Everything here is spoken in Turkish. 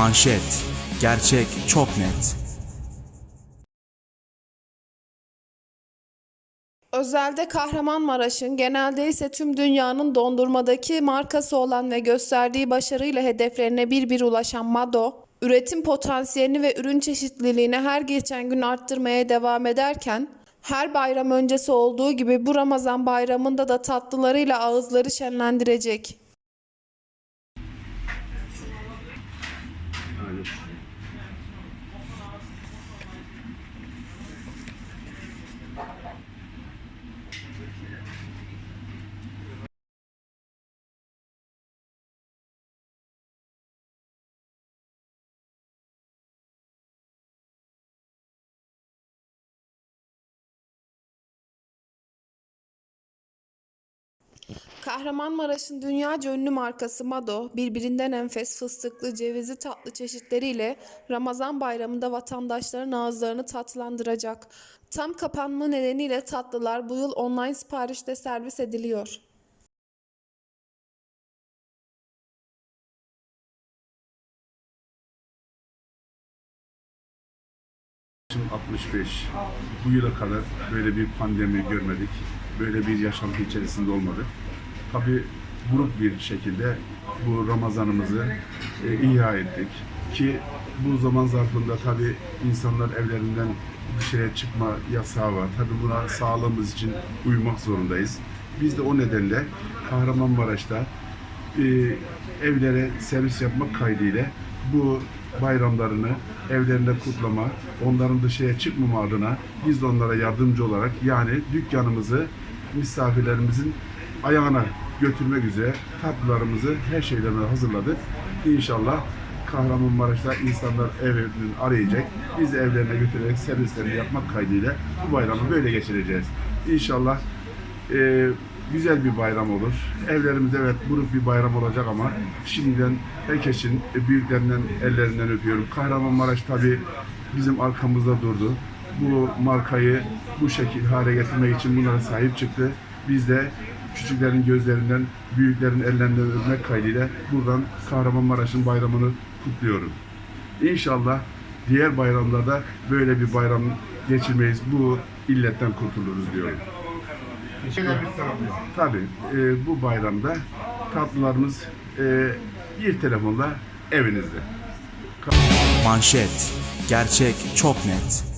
Manşet. Gerçek çok net. Özelde Kahramanmaraş'ın, genelde ise tüm dünyanın dondurmadaki markası olan ve gösterdiği başarıyla hedeflerine bir bir ulaşan Mado, üretim potansiyelini ve ürün çeşitliliğini her geçen gün arttırmaya devam ederken, her bayram öncesi olduğu gibi bu Ramazan bayramında da tatlılarıyla ağızları şenlendirecek. Kahramanmaraş'ın dünyaca ünlü markası Mado, birbirinden enfes fıstıklı cevizli tatlı çeşitleriyle Ramazan bayramında vatandaşların ağızlarını tatlandıracak. Tam kapanma nedeniyle tatlılar bu yıl online siparişte servis ediliyor. Yaşım 65. Bu yıla kadar böyle bir pandemi görmedik. Böyle bir yaşantı içerisinde olmadık. Tabii grup bir şekilde bu Ramazanımızı e, ihya ettik. Ki bu zaman zarfında tabii insanlar evlerinden dışarıya çıkma yasağı var. Tabii buna sağlığımız için uymak zorundayız. Biz de o nedenle Kahramanmaraş'ta e, evlere servis yapmak kaydıyla bu bayramlarını evlerinde kutlama, onların dışarıya çıkmama adına biz de onlara yardımcı olarak yani dükkanımızı misafirlerimizin ayağına götürmek üzere tatlılarımızı her şeylerini hazırladık. İnşallah Kahramanmaraş'ta insanlar evini arayacak. Biz evlerine götürerek servislerini yapmak kaydıyla bu bayramı böyle geçireceğiz. İnşallah e, güzel bir bayram olur. Evlerimizde evet buruk bir bayram olacak ama şimdiden herkesin e, büyüklerinden ellerinden öpüyorum. Kahramanmaraş tabii bizim arkamızda durdu. Bu markayı bu şekil hale getirmek için bunlara sahip çıktı. Biz de küçüklerin gözlerinden, büyüklerin ellerinden öpmek kaydıyla buradan Kahramanmaraş'ın bayramını kutluyorum. İnşallah diğer bayramlarda böyle bir bayram geçirmeyiz. Bu illetten kurtuluruz diyorum. Tabii e, bu bayramda tatlılarımız e, bir telefonla evinizde. Manşet. Gerçek çok net.